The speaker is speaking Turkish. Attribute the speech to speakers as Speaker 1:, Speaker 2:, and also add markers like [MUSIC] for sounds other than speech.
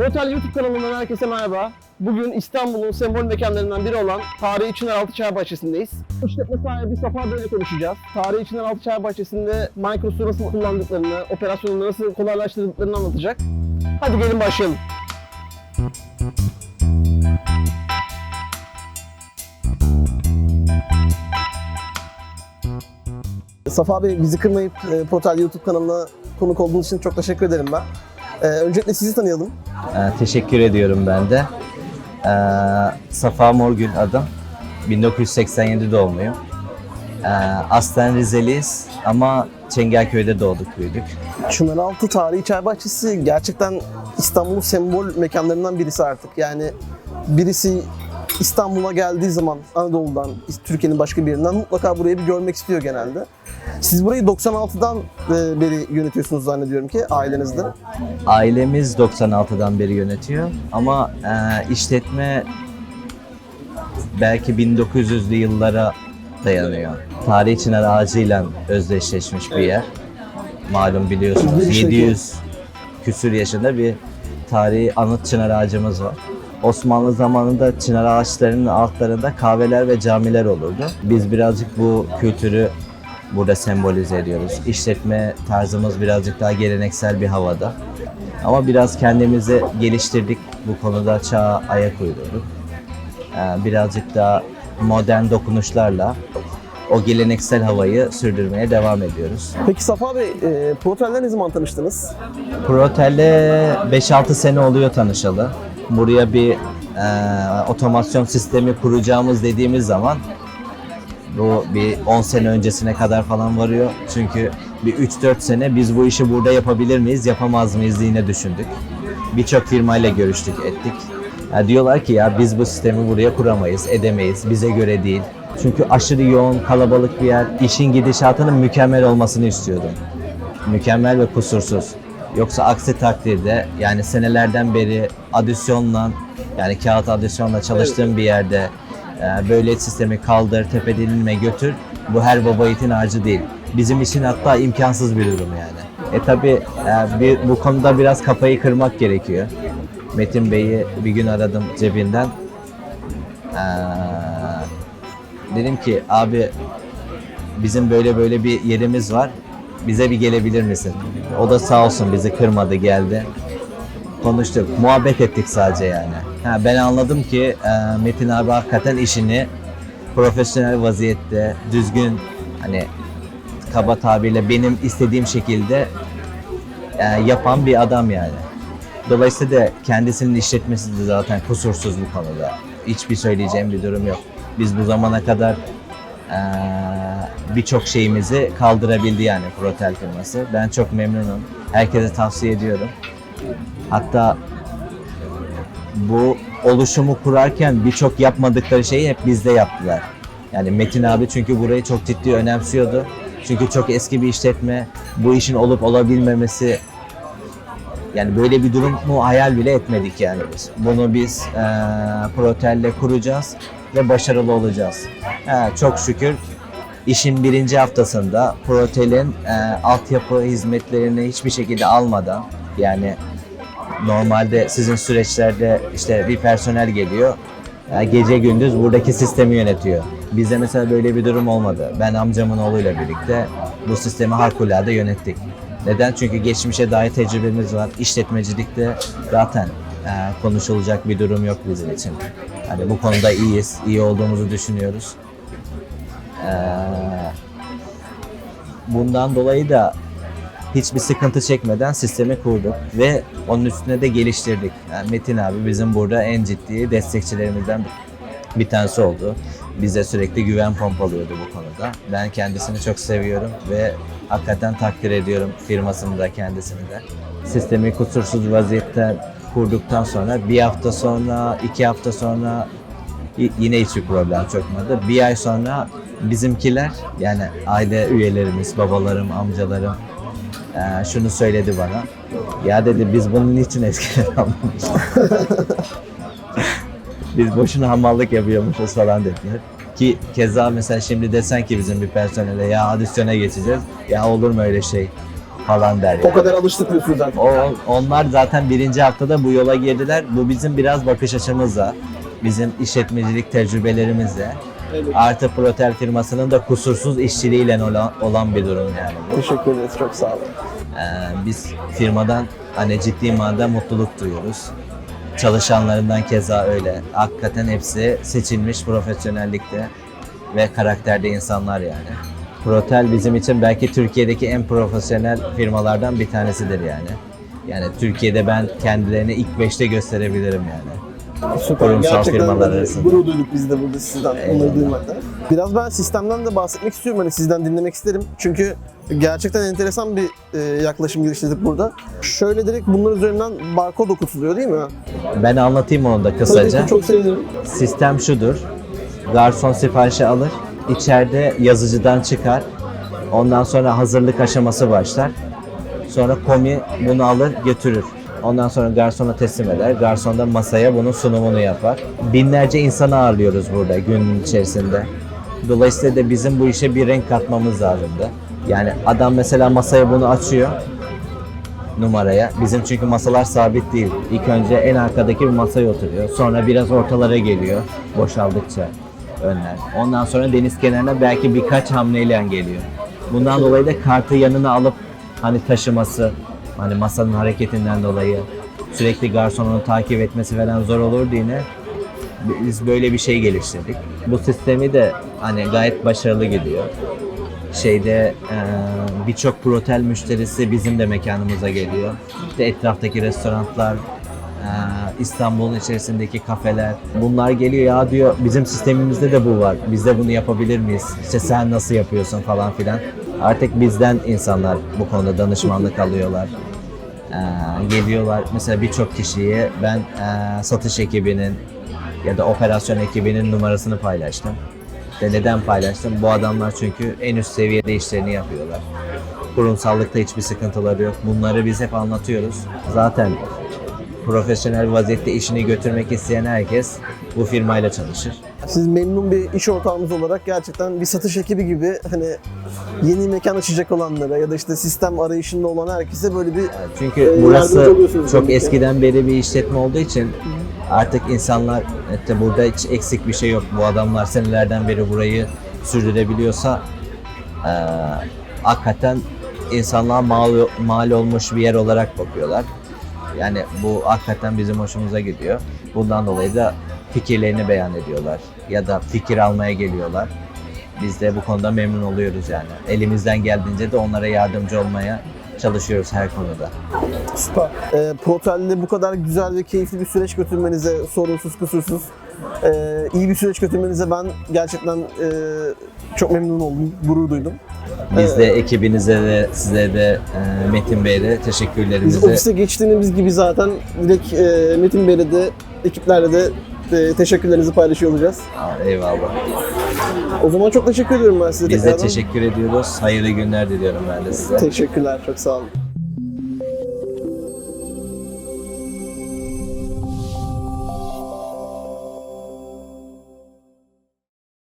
Speaker 1: Hotel YouTube kanalından herkese merhaba. Bugün İstanbul'un sembol mekanlarından biri olan Tarihi Çınaraltı Çay Bahçesi'ndeyiz. İşletme sahibi Safa Bey'le konuşacağız. Tarihi Çınaraltı Çay Bahçesi'nde Microsoft'u nasıl kullandıklarını, operasyonu nasıl kolaylaştırdıklarını anlatacak. Hadi gelin başlayalım. Safa Bey bizi kırmayıp e, Protel YouTube kanalına konuk olduğunuz için çok teşekkür ederim ben. E, öncelikle sizi tanıyalım.
Speaker 2: Ee, teşekkür ediyorum ben de. Ee, Safa Morgül adım. 1987 doğumluyum. Ee, aslen Rizeliyiz ama Çengelköy'de doğduk büyüdük.
Speaker 1: Çınaraltı Tarihi Çay Bahçesi gerçekten İstanbul'un sembol mekanlarından birisi artık. Yani birisi İstanbul'a geldiği zaman Anadolu'dan, Türkiye'nin başka bir yerinden mutlaka burayı bir görmek istiyor genelde. Siz burayı 96'dan e, beri yönetiyorsunuz zannediyorum ki ailenizde.
Speaker 2: Ailemiz 96'dan beri yönetiyor ama e, işletme belki 1900'lü yıllara dayanıyor. Tarihi çınar ağacıyla özdeşleşmiş bir yer. Malum biliyorsunuz
Speaker 1: Bir şekil.
Speaker 2: 700 küsür yaşında bir tarihi anıt çınar ağacımız var. Osmanlı zamanında çınar ağaçlarının altlarında kahveler ve camiler olurdu. Biz birazcık bu kültürü burada sembolize ediyoruz. İşletme tarzımız birazcık daha geleneksel bir havada. Ama biraz kendimizi geliştirdik. Bu konuda çağa ayak uydurduk. Ee, birazcık daha modern dokunuşlarla o geleneksel havayı sürdürmeye devam ediyoruz.
Speaker 1: Peki Safa Bey, e, Protel'le ne zaman tanıştınız?
Speaker 2: Protel'le 5-6 sene oluyor tanışalı. Buraya bir e, otomasyon sistemi kuracağımız dediğimiz zaman bu bir 10 sene öncesine kadar falan varıyor. Çünkü bir 3-4 sene biz bu işi burada yapabilir miyiz, yapamaz mıyız yine düşündük. Birçok firmayla görüştük, ettik. Ya diyorlar ki ya biz bu sistemi buraya kuramayız, edemeyiz, bize göre değil. Çünkü aşırı yoğun, kalabalık bir yer. İşin gidişatının mükemmel olmasını istiyordum. Mükemmel ve kusursuz. Yoksa aksi takdirde yani senelerden beri adisyonla yani kağıt adisyonla çalıştığım bir yerde e, böyle sistemi kaldır, tepedilme götür. Bu her baba yiğitin harcı değil. Bizim için hatta imkansız bir durum yani. E tabi bir, bu konuda biraz kafayı kırmak gerekiyor. Metin Bey'i bir gün aradım cebinden. Ee, dedim ki abi bizim böyle böyle bir yerimiz var. Bize bir gelebilir misin? O da sağ olsun bizi kırmadı geldi. Konuştuk, muhabbet ettik sadece yani. Ha, ben anladım ki e, Metin abi hakikaten işini profesyonel vaziyette, düzgün hani kaba tabirle benim istediğim şekilde e, yapan bir adam yani. Dolayısıyla da kendisinin işletmesi de zaten kusursuz bu konuda. Hiçbir söyleyeceğim bir durum yok. Biz bu zamana kadar birçok şeyimizi kaldırabildi yani Protel firması. Ben çok memnunum. Herkese tavsiye ediyorum. Hatta bu oluşumu kurarken birçok yapmadıkları şeyi hep bizde yaptılar. Yani Metin abi çünkü burayı çok ciddi önemsiyordu. Çünkü çok eski bir işletme. Bu işin olup olabilmemesi yani böyle bir durumu hayal bile etmedik yani biz. Bunu biz eee Protel'le kuracağız ve başarılı olacağız. He, çok şükür işin birinci haftasında Protel'in eee, altyapı hizmetlerini hiçbir şekilde almadan yani normalde sizin süreçlerde işte bir personel geliyor e, gece gündüz buradaki sistemi yönetiyor. Bizde mesela böyle bir durum olmadı. Ben amcamın oğluyla birlikte bu sistemi harikulade yönettik. Neden? Çünkü geçmişe dair tecrübemiz var. İşletmecilikte zaten e, konuşulacak bir durum yok bizim için. Hani bu konuda iyiyiz, iyi olduğumuzu düşünüyoruz. E, bundan dolayı da hiçbir sıkıntı çekmeden sistemi kurduk ve onun üstüne de geliştirdik. Yani Metin abi bizim burada en ciddi destekçilerimizden bir tanesi oldu. Bize sürekli güven pompalıyordu bu konuda. Ben kendisini çok seviyorum ve hakikaten takdir ediyorum firmasını da kendisini de. Sistemi kusursuz vaziyette kurduktan sonra bir hafta sonra, iki hafta sonra yine hiçbir problem çökmedi. Bir ay sonra bizimkiler yani aile üyelerimiz, babalarım, amcalarım ee, şunu söyledi bana. Ya dedi biz bunun için eskiden [LAUGHS] almamıştık. [LAUGHS] biz boşuna hamallık yapıyormuşuz falan dediler. Ki keza mesela şimdi desen ki bizim bir personele ya adisyona geçeceğiz. Ya olur mu öyle şey? Falan der.
Speaker 1: O
Speaker 2: yani.
Speaker 1: kadar alıştık diyorsunuz zaten.
Speaker 2: O, onlar zaten birinci haftada bu yola girdiler. Bu bizim biraz bakış açımızla, bizim işletmecilik tecrübelerimizle,
Speaker 1: Evet.
Speaker 2: artı Protel firmasının da kusursuz işçiliğiyle olan, olan bir durum yani.
Speaker 1: Teşekkür ederiz. Çok sağ olun.
Speaker 2: Ee, biz firmadan hani ciddi manada mutluluk duyuyoruz. Çalışanlarından keza öyle. Hakikaten hepsi seçilmiş profesyonellikte ve karakterde insanlar yani. Protel bizim için belki Türkiye'deki en profesyonel firmalardan bir tanesidir yani. Yani Türkiye'de ben kendilerini ilk beşte gösterebilirim yani.
Speaker 1: Süper.
Speaker 2: Kurumsal
Speaker 1: Gerçekten
Speaker 2: firmalar arasında.
Speaker 1: gurur duyduk biz de burada sizden bunları
Speaker 2: Eyvallah.
Speaker 1: duymakta. Biraz ben sistemden de bahsetmek istiyorum. Hani sizden dinlemek isterim. Çünkü gerçekten enteresan bir e, yaklaşım geliştirdik burada. Şöyle direkt bunlar üzerinden barkod okutuluyor değil mi?
Speaker 2: Ben anlatayım onu da kısaca.
Speaker 1: Tabii ki çok sevinirim.
Speaker 2: Sistem şudur. Garson siparişi alır. İçeride yazıcıdan çıkar. Ondan sonra hazırlık aşaması başlar. Sonra komi bunu alır götürür. Ondan sonra garsona teslim eder. Garson da masaya bunun sunumunu yapar. Binlerce insanı ağırlıyoruz burada günün içerisinde. Dolayısıyla da bizim bu işe bir renk katmamız lazımdı. Yani adam mesela masaya bunu açıyor numaraya. Bizim çünkü masalar sabit değil. İlk önce en arkadaki bir masaya oturuyor. Sonra biraz ortalara geliyor boşaldıkça önler. Ondan sonra deniz kenarına belki birkaç hamleyle geliyor. Bundan dolayı da kartı yanına alıp hani taşıması, hani masanın hareketinden dolayı sürekli garson onu takip etmesi falan zor olurdu yine. Biz böyle bir şey geliştirdik. Bu sistemi de hani gayet başarılı gidiyor şeyde birçok protel müşterisi bizim de mekanımıza geliyor. İşte etraftaki restoranlar, İstanbul'un içerisindeki kafeler. Bunlar geliyor ya diyor bizim sistemimizde de bu var. Biz de bunu yapabilir miyiz? İşte sen nasıl yapıyorsun falan filan. Artık bizden insanlar bu konuda danışmanlık alıyorlar. E, geliyorlar mesela birçok kişiye ben e, satış ekibinin ya da operasyon ekibinin numarasını paylaştım. İşte neden paylaştım? Bu adamlar çünkü en üst seviyede işlerini yapıyorlar. Kurumsallıkta hiçbir sıkıntıları yok. Bunları biz hep anlatıyoruz. Zaten profesyonel vaziyette işini götürmek isteyen herkes bu firmayla çalışır.
Speaker 1: Siz memnun bir iş ortağımız olarak gerçekten bir satış ekibi gibi hani yeni mekan açacak olanlara ya da işte sistem arayışında olan herkese böyle bir
Speaker 2: Çünkü
Speaker 1: yardımcı
Speaker 2: burası çok
Speaker 1: demek ki.
Speaker 2: eskiden beri bir işletme olduğu için artık insanlar işte burada hiç eksik bir şey yok. Bu adamlar senelerden beri burayı sürdürebiliyorsa eee hakikaten insanlığa mal, mal olmuş bir yer olarak bakıyorlar. Yani bu hakikaten bizim hoşumuza gidiyor. Bundan dolayı da fikirlerini beyan ediyorlar ya da fikir almaya geliyorlar. Biz de bu konuda memnun oluyoruz yani. Elimizden geldiğince de onlara yardımcı olmaya çalışıyoruz her konuda.
Speaker 1: Süper. Ee, Protel'le bu kadar güzel ve keyifli bir süreç götürmenize, sorunsuz kusursuz e, iyi bir süreç götürmenize ben gerçekten e, çok memnun oldum, gurur duydum.
Speaker 2: Biz de ekibinize de size de e, Metin Bey'e de
Speaker 1: Biz
Speaker 2: teşekkürlerimizi
Speaker 1: ofise geçtiğimiz gibi zaten direkt e, Metin Bey'le de ekiplerle de e, teşekkürlerinizi paylaşıyor olacağız.
Speaker 2: Aa, eyvallah.
Speaker 1: O zaman çok teşekkür ediyorum ben size
Speaker 2: Biz de
Speaker 1: tekrardan.
Speaker 2: teşekkür ediyoruz. Hayırlı günler diliyorum ben de size.
Speaker 1: Teşekkürler, çok sağ olun.